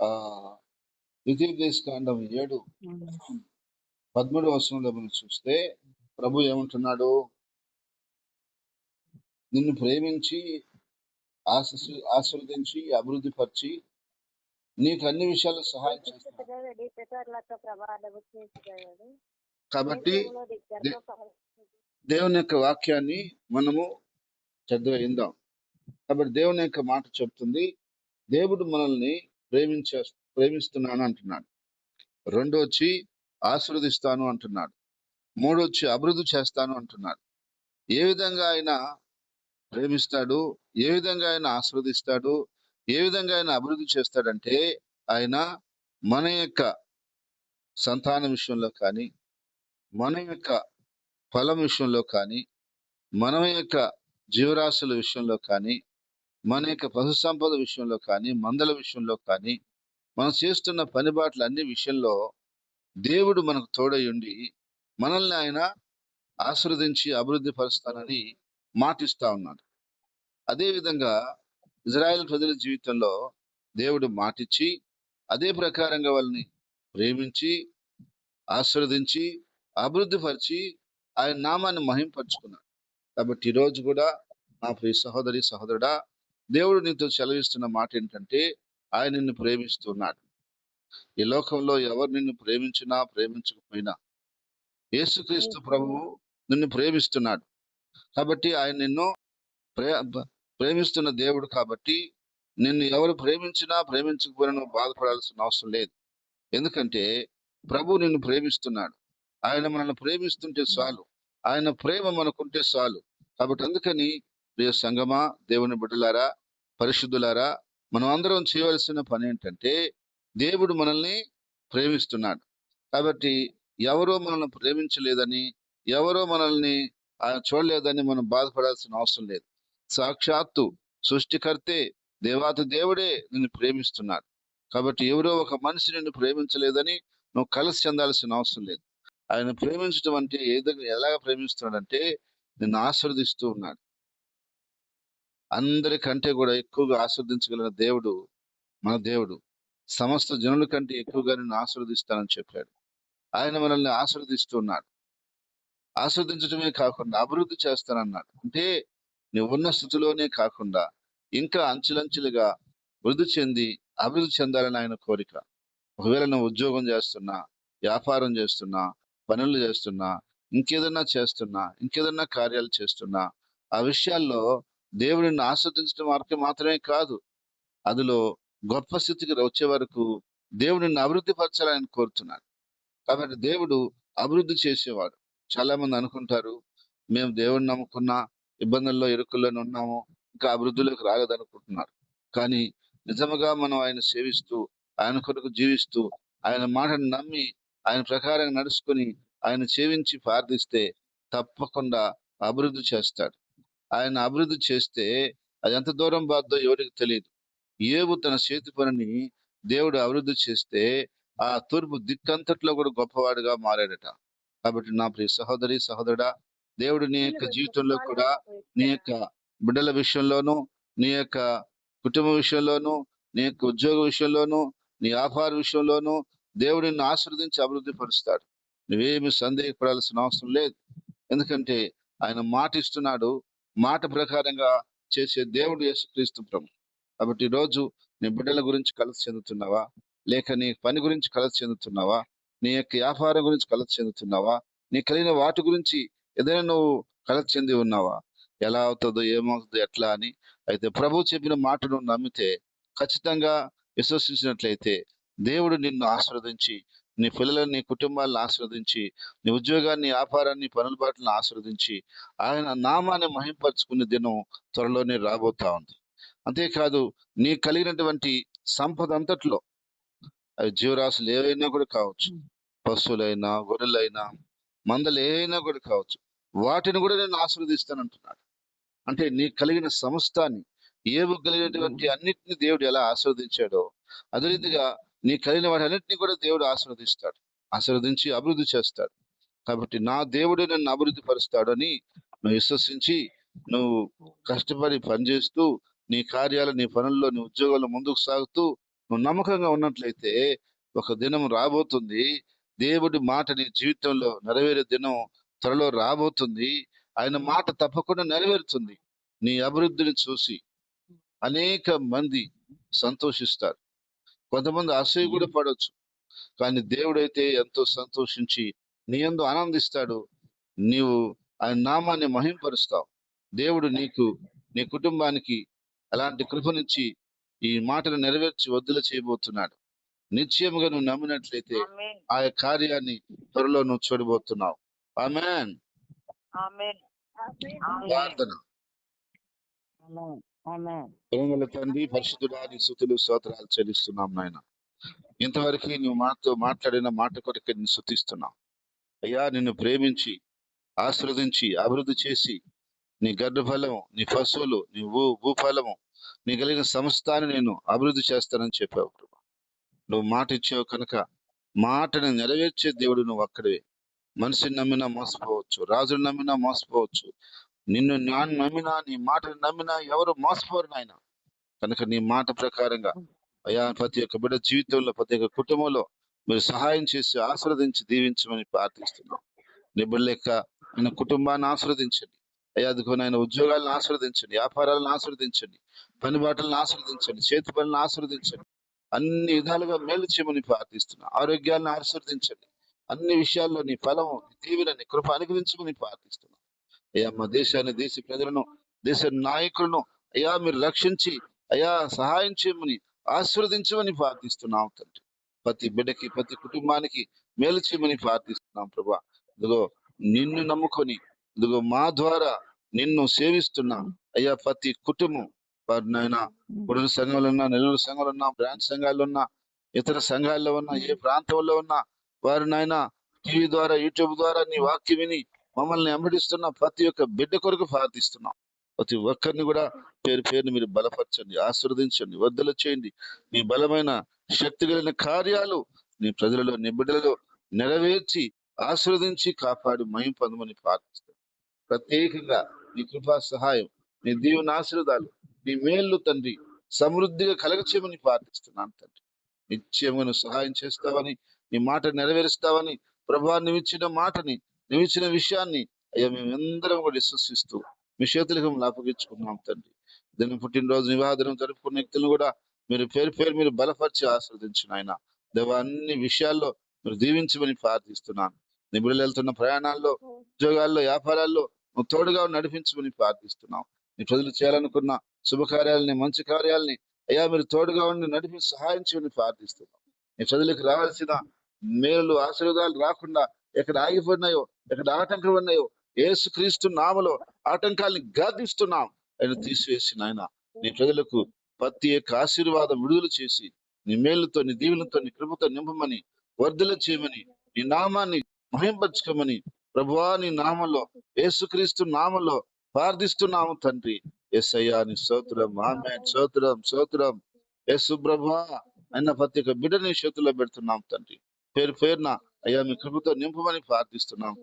ఆ ద్వితీయోపదేశ కాండం ఏడు పదమూడు వచనంలో మనం చూస్తే ప్రభు ఏమంటున్నాడు? నిన్ను ప్రేమించి ఆశీస్సు ఆశీర్వదించి అభివృద్ధి పరిచి నీకు అన్ని విషయాలు సహాయం చేస్తాను. కాబట్టి దేవుని యొక్క వాక్యాన్ని మనము చదివి విందాం కాబట్టి దేవుని యొక్క మాట చెప్తుంది. దేవుడు మనల్ని ప్రేమించే ప్రేమిస్తున్నాను అంటున్నాడు. రెండో వచ్చి ఆశీర్వదిస్తాను అంటున్నాడు. మూడు వచ్చి అభివృద్ధి చేస్తాను అంటున్నాడు. ఏ విధంగా ఆయన ప్రేమిస్తాడు ఏ విధంగా ఆయన ఆశీర్వదిస్తాడు ఏ విధంగా ఆయన అభివృద్ధి చేస్తాడంటే ఆయన మన యొక్క సంతాన విషయంలో కానీ మన యొక్క ఫలం విషయంలో కానీ మన యొక్క జీవరాశుల విషయంలో కానీ మన యొక్క పశు సంపద విషయంలో కానీ మందల విషయంలో కానీ మనం చేస్తున్న పని బాటలు అన్ని విషయంలో దేవుడు మనకు తోడై ఉండి మనల్ని ఆయన ఆశీర్వదించి అభివృద్ధి పరుస్తానని మాటిస్తా ఉన్నాడు. అదేవిధంగా ఇజ్రాయెల్ ప్రజల జీవితంలో దేవుడు మాటిచ్చి అదే ప్రకారంగా వాళ్ళని ప్రేమించి ఆశీర్వదించి అభివృద్ధిపరిచి ఆయన నామాన్ని మహింపరుచుకున్నాడు. కాబట్టి ఈరోజు రోజు కూడా నా ప్రియ సహోదరి సహోదరుడా దేవుడు నీతో సెలవిస్తున్న మాట ఏంటంటే ఆయన నిన్ను ప్రేమిస్తున్నాడు. ఈ లోకంలో ఎవరు నిన్ను ప్రేమించినా ప్రేమించకపోయినా యేసుక్రీస్తు ప్రభువు నిన్ను ప్రేమిస్తున్నాడు. కాబట్టి ఆయన నిన్ను ప్రే ప్రేమిస్తున్న దేవుడు కాబట్టి నిన్ను ఎవరు ప్రేమించినా ప్రేమించకపోయినా నువ్వు బాధపడాల్సిన అవసరం లేదు. ఎందుకంటే ప్రభు నిన్ను ప్రేమిస్తున్నాడు. ఆయన మనల్ని ప్రేమిస్తుంటే చాలు. ఆయన ప్రేమ మనకుంటే చాలు. కాబట్టి అందుకని ప్రియ సంగమా దేవుని బిడ్డలారా పరిశుద్ధులారా మనం అందరం చేయవలసిన పని ఏంటంటే దేవుడు మనల్ని ప్రేమిస్తున్నాడు. కాబట్టి ఎవరో మనల్ని ప్రేమించలేదని ఎవరో మనల్ని ఆయన చూడలేదని మనం బాధపడాల్సిన అవసరం లేదు. సాక్షాత్తు సృష్టికర్తే దేవాతి దేవుడే నిన్ను ప్రేమిస్తున్నాడు. కాబట్టి ఎవరో ఒక మనిషి నిన్ను ప్రేమించలేదని నువ్వు కలిసి చెందాల్సిన అవసరం లేదు. ఆయన ప్రేమించడం అంటే ఏదో ఎలాగ ప్రేమిస్తున్నాడంటే నిన్ను ఆశీర్వదిస్తూ ఉన్నాడు. అందరికంటే కూడా ఎక్కువగా ఆస్వాదించగలిగిన దేవుడు మన దేవుడు. సమస్త జనుల కంటే ఎక్కువగా నిన్ను ఆశీర్వదిస్తానని చెప్పాడు. ఆయన మనల్ని ఆస్వాదిస్తున్నాడు ఆస్వాదించడమే కాకుండా అభివృద్ధి చేస్తానన్నాడు. అంటే నువ్వు ఉన్న స్థితిలోనే కాకుండా ఇంకా అంచెలంచెలుగా వృద్ధి చెంది అభివృద్ధి చెందాలని ఆయన కోరిక. ఒకవేళ నువ్వు ఉద్యోగం చేస్తున్నా వ్యాపారం చేస్తున్నా పనులు చేస్తున్నా ఇంకేదన్నా చేస్తున్నా ఇంకేదన్నా కార్యాలు చేస్తున్నా ఆ విషయాల్లో దేవుడిని ఆస్వాదించడం వరకు మాత్రమే కాదు. అందులో గొప్ప స్థితికి వచ్చే వరకు దేవుడిని అభివృద్ధి పరచాలని కోరుతున్నాడు. కాబట్టి దేవుడు అభివృద్ధి చేసేవాడు. చాలా మంది అనుకుంటారు మేము దేవుడిని నమ్ముకున్నా ఇబ్బందుల్లో ఇరుకుల్లోనే ఉన్నాము ఇంకా అభివృద్ధిలోకి రాలేదనుకుంటున్నారు. కానీ నిజముగా మనం ఆయన సేవిస్తూ ఆయన కొరకు జీవిస్తూ ఆయన మాటను నమ్మి ఆయన ప్రకారం నడుచుకుని ఆయన సేవించి ప్రార్థిస్తే తప్పకుండా అభివృద్ధి చేస్తాడు. ఆయన అభివృద్ధి చేస్తే అది ఎంత దూరం బాద్దో ఎవరికి తెలియదు. ఏవు తన చేతి పనిని దేవుడు అభివృద్ధి చేస్తే ఆ తూర్పు దిక్కంతట్లో కూడా గొప్పవాడుగా మారాడట. కాబట్టి నా ప్రియ సహోదరి సహోదరుడా దేవుడు నీ యొక్క జీవితంలో కూడా నీ యొక్క బిడ్డల విషయంలోనూ నీ యొక్క కుటుంబ విషయంలోనూ నీ యొక్క ఉద్యోగ విషయంలోనూ నీ వ్యాపార విషయంలోనూ దేవుడు నిన్ను ఆశీర్వదించి అభివృద్ధి పరుస్తాడు. నువ్వేమి సందేహపడాల్సిన అవసరం లేదు. ఎందుకంటే ఆయన మాట ఇస్తున్నాడు మాట ప్రకారంగా చేసే దేవుడు యేసుక్రీస్తు ప్రభు. కాబట్టి ఈరోజు రోజు నీ బిడ్డల గురించి కలిసి చెందుతున్నావా? లేక నీ పని గురించి కలిసి చెందుతున్నావా? నీ యొక్క వ్యాపారం గురించి కలిసి చెందుతున్నావా? నీ కలిగిన వాటి గురించి ఏదైనా నువ్వు కలిసి చెంది ఉన్నావా? ఎలా అవుతుందో ఏమవుతుందో ఎట్లా అని. అయితే ప్రభు చెప్పిన మాటను నమ్మితే ఖచ్చితంగా విశ్వసించినట్లయితే దేవుడు నిన్ను ఆశీర్వదించి నీ పిల్లలను నీ కుటుంబాలను ఆశీర్వదించి నీ ఉద్యోగాన్ని వ్యాపారాన్ని పనుల బాటలను ఆశీర్వదించి ఆయన నామాన్ని మహింపరచుకునే దినం త్వరలోనే రాబోతా ఉంది. అంతేకాదు నీ కలిగినటువంటి సంపద అంతట్లో అవి జీవరాశులు ఏవైనా కూడా కావచ్చు. పశువులైనా గొర్రెలైనా మందలు ఏవైనా కూడా కావచ్చు. వాటిని కూడా నేను ఆశీర్వదిస్తానంటున్నాడు. అంటే నీ కలిగిన సమస్తాన్ని ఏవు కలిగినటువంటి అన్నిటిని దేవుడు ఎలా ఆశీర్వదించాడో అదే రీతిగా నీ కలిగిన వాటి అన్నిటిని కూడా దేవుడు ఆశీర్వదిస్తాడు ఆశీర్వదించి అభివృద్ధి చేస్తాడు. కాబట్టి నా దేవుడు నన్ను అభివృద్ధి పరుస్తాడు అని నువ్వు విశ్వసించి నువ్వు కష్టపడి పనిచేస్తూ నీ కార్యాలు నీ పనుల్లో నీ ఉద్యోగాల్లో ముందుకు సాగుతూ నువ్వు నమ్మకంగా ఉన్నట్లయితే ఒక దినం రాబోతుంది. దేవుడి మాట నీ జీవితంలో నెరవేరే దినం త్వరలో రాబోతుంది. ఆయన మాట తప్పకుండా నెరవేరుతుంది. నీ అభివృద్ధిని చూసి అనేక మంది సంతోషిస్తారు. కొంతమంది అసూయ కూడా పడవచ్చు కానీ దేవుడైతే ఎంతో సంతోషించి నీ యందు ఆనందిస్తాడు. నీవు ఆయన నామాన్ని మహింపరుస్తావు. దేవుడు నీకు నీ కుటుంబానికి అలాంటి కృపనిచ్చి ఈ మాటను నెరవేర్చి వద్దుల చేయబోతున్నాడు. నిశ్చయముగా నువ్వు నమ్మినట్లయితే ఆ కార్యాన్ని త్వరలో నువ్వు చూడబోతున్నావు. ఆమెన్. ఆమేన్. ఆమేన్. ప్రార్థన ఆమేన్ ప్రేమల తండ్రి పరిశుద్ధుడా నీ స్థుతులు స్తోత్రాలు చెల్లిస్తున్నాం నాయన. ఇంతవరకు నువ్వు మాతో మాట్లాడిన మాట కొరకు నేను శుతిస్తున్నాం అయ్యా నిన్ను ప్రేమించి ఆశ్రవదించి అభివృద్ధి చేసి నీ గర్భఫలము నీ పశువులు నీ భూ భూఫలము నీ కలిగిన సంస్థాన్ని నేను అభివృద్ధి చేస్తానని చెప్పావు ప్రభా నువ్వు మాట ఇచ్చావు కనుక మాటని నెరవేర్చే దేవుడు నువ్వు అక్కడే మనిషిని నమ్మినా మోసపోవచ్చు రాజుని నమ్మినా మోసపోవచ్చు నిన్ను నేను నమ్మినా నీ మాటను నమ్మినా ఎవరు మోసపోరు నాయన. కనుక నీ మాట ప్రకారంగా అయా ప్రతి ఒక్క బిడ్డ జీవితంలో ప్రతి ఒక్క కుటుంబంలో మీరు సహాయం చేసి ఆస్వాదించి దీవించమని ప్రార్థిస్తున్నాం. నీ ఆయన కుటుంబాన్ని ఆస్వాదించండి అయ్యా అదిగో ఆయన ఉద్యోగాలను ఆస్వాదించండి వ్యాపారాలను ఆస్వాదించండి పనిబాటలను ఆస్వాదించండి చేతి పనులను ఆస్వాదించండి అన్ని విధాలుగా మేలు చేయమని ప్రార్థిస్తున్నా. ఆరోగ్యాలను ఆస్వాదించండి అన్ని విషయాల్లో నీ ఫలం నీ దీవెన నీ కృప అనుగ్రహించమని ప్రార్థిస్తున్నాం. అయ్యా మా దేశాన్ని దేశ ప్రజలను దేశ నాయకులను అయ్యా మీరు రక్షించి అయ్యా సహాయం చేయమని ఆశీర్వదించమని ప్రార్థిస్తున్నాం తండ్రి. ప్రతి బిడ్డకి ప్రతి కుటుంబానికి మేలు చేయమని ప్రార్థిస్తున్నాం ప్రభా. ఇదిగో నిన్ను నమ్ముకొని ఇదిగో మా ద్వారా నిన్ను సేవిస్తున్నాం అయ్యా ప్రతి కుటుంబం వారి నాయన గుడి సంఘాలు ఉన్నా నెల్లూరు సంఘాలు ఉన్నా బ్రాంచ్ సంఘాలు ఉన్నా ఇతర సంఘాల్లో ఉన్న ఏ ప్రాంతంలో ఉన్నా వారినైనా టీవీ ద్వారా యూట్యూబ్ ద్వారా నీ వాక్యం విని మమ్మల్ని వెంబడిస్తున్న ప్రతి ఒక్క బిడ్డ కొరకు ప్రార్థిస్తున్నాం. ప్రతి ఒక్కరిని కూడా పేరు పేరుని మీరు బలపరచండి ఆశీర్వదించండి వద్దలు చేయండి. మీ బలమైన శక్తి కలిగిన కార్యాలు నీ ప్రజలలో నీ బిడ్డలలో నెరవేర్చి ఆశీర్వదించి కాపాడి మయం పొందమని ప్రార్థిస్తాం ప్రత్యేకంగా నీ కృపా సహాయం నీ దీవుని ఆశీర్వాదాలు నీ మేళ్ళు తండ్రి సమృద్ధిగా కలగచేయమని ప్రార్థిస్తున్నాను తండ్రి. నిత్యముగా సహాయం చేస్తావని నీ మాట నెరవేరుస్తావని ప్రభా నువ్వు ఇచ్చిన మాటని నువ్వు ఇచ్చిన విషయాన్ని అయ్యా మేమందరం కూడా విశ్వసిస్తూ మీ చేతులకు లాపగించుకున్నాం తండ్రి. దీని పుట్టినరోజు వివాహదినం జరుపుకున్న వ్యక్తులను కూడా మీరు పేరు పేరు మీరు బలపరిచి ఆస్వాదించిన ఆయన. దేవ అన్ని విషయాల్లో మీరు దీవించమని ప్రార్థిస్తున్నాను. నిబుడులు వెళ్తున్న ప్రయాణాల్లో ఉద్యోగాల్లో వ్యాపారాల్లో నువ్వు తోడుగా నడిపించమని ప్రార్థిస్తున్నాం. నీ ప్రజలు చేయాలనుకున్న శుభకార్యాలని మంచి కార్యాలని అయ్యా మీరు తోడుగా ఉండి నడిపి సహాయం చేయమని ప్రార్థిస్తున్నాం. నీ ప్రజలకు రావాల్సిన మేలు ఆశీర్వాదాలు రాకుండా ఎక్కడ ఆగిపోయినాయో ఎక్కడ ఆటంకం ఉన్నాయో ఏసుక్రీస్తు నామలో ఆటంకాల్ని గాదిస్తున్నాం. ఆయన తీసివేసి నాయన నీ ప్రజలకు ప్రతి యొక్క ఆశీర్వాదం విడుదల చేసి నీ మేలుతో నీ దీవులతో నీ కృపతో నింపమని వర్ధల చేయమని నీ నామాన్ని మహింపరచుకోమని ప్రభువా నీ నామంలో ఏసుక్రీస్తు నామంలో ప్రార్థిస్తున్నాము తండ్రి. ఎస్ అయ్యా నీ సోత్రం ఆమె స్తోత్రం సోత్రం ఎస్ ప్రభా అన్న ప్రతి ఒక్క బిడ్డని చేతుల్లో పెడుతున్నాం తండ్రి. పేరు పేరున అయ్యా మీ కృపతో నింపమని ప్రార్థిస్తున్నాం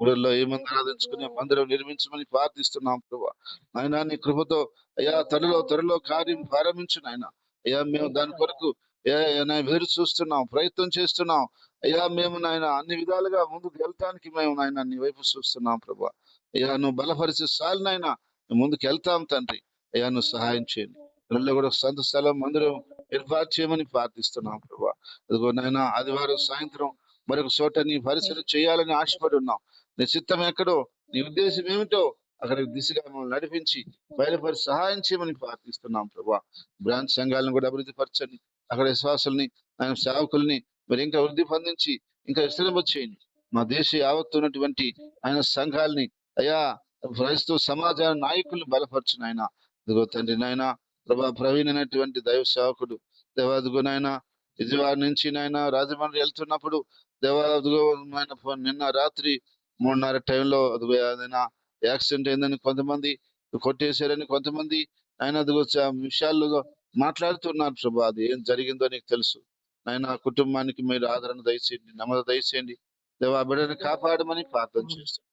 గుడల్లో ఏ మందిరం ఆరాధించుకునే మందిరం నిర్మించమని ప్రార్థిస్తున్నాం ప్రభా. ఆయన నీ కృపతో అయ్యా త్వరలో త్వరలో కార్యం ప్రారంభించు నాయన. అయ్యా మేము దాని కొరకు ఎదురు చూస్తున్నాం ప్రయత్నం చేస్తున్నాం. అయ్యా మేము నాయన అన్ని విధాలుగా ముందుకు వెళ్తానికి మేము నాయన నీ వైపు చూస్తున్నాం ప్రభా. అయ్యా నువ్వు బలపరిచే చాలు నాయన ముందుకు వెళ్తాం తండ్రి. అయ్యా నువ్వు సహాయం చేయండి. పిల్లల్లో కూడా సొంత స్థలం మందిరం ఏర్పాటు చేయమని ప్రార్థిస్తున్నాం ప్రభా. అదిగో నాయన ఆదివారం సాయంత్రం మరొక చోట నీ పరిసరం చేయాలని ఆశపడి ఉన్నాం నీ చిత్తం ఎక్కడో నీ ఉద్దేశం ఏమిటో అక్కడ దిశగా మమ్మల్ని నడిపించి బయలుపరి సహాయం చేయమని ప్రార్థిస్తున్నాం ప్రభా. బ్రాంచ్ సంఘాలను కూడా అభివృద్ధి పరచండి. అక్కడ విశ్వాసుల్ని ఆయన సేవకుల్ని మరి ఇంకా వృద్ధి పొందించి ఇంకా విస్తరింప చేయండి. మా దేశ యావత్తు ఉన్నటువంటి ఆయన సంఘాలని అయా క్రైస్తవ సమాజ నాయకుల్ని బలపరచిన ఆయన ఇదిగో తండ్రి నాయన ప్రభా ప్రవీణ్ అనేటువంటి దైవ సేవకుడు దేవాదిగో నాయన విజయవాడ నుంచి నాయన రాజమండ్రి వెళ్తున్నప్పుడు దేవాదిగో ఆయన ఫోన్ నిన్న రాత్రి మూడున్నర టైంలో అదిగో ఏదైనా యాక్సిడెంట్ అయిందని కొంతమంది కొట్టేశారని కొంతమంది ఆయన అదిగో విషయాలు మాట్లాడుతున్నారు ప్రభా. అది ఏం జరిగిందో నీకు తెలుసు. నాయన ఆ కుటుంబానికి మీరు ఆదరణ దయచేయండి నమ్మద దయచేయండి. దేవా బిడ్డని కాపాడమని ప్రార్థన చేస్తాం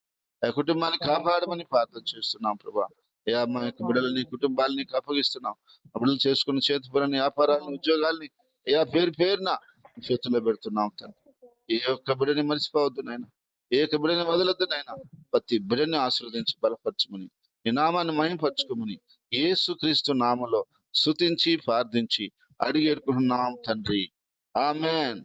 ఆ కుటుంబాన్ని కాపాడమని ప్రార్థన చేస్తున్నాం ప్రభా. అయ్యా మా యొక్క బిడ్డలని కుటుంబాలని అప్పగిస్తున్నాం. ఆ బిడ్డలు చేసుకున్న చేతి పనులని వ్యాపారాలని ఉద్యోగాల్ని అయ్యా పేరు పేరున చేతుల్లో పెడుతున్నాం తండ్రి. ఏ ఒక్క బిడ్డని మర్చిపోవద్దు నాయన. ఏ ఒక్క బిడ్డని వదలొద్దు నాయన. ప్రతి బిడ్డని ఆశీర్వదించి బలపరచమని నీ నామాన్ని మయంపరచుకోమని ఏసు క్రీస్తు నామలో శుతించి ప్రార్థించి అడిగేడుకుంటున్నాం తండ్రి. ఆమెన్.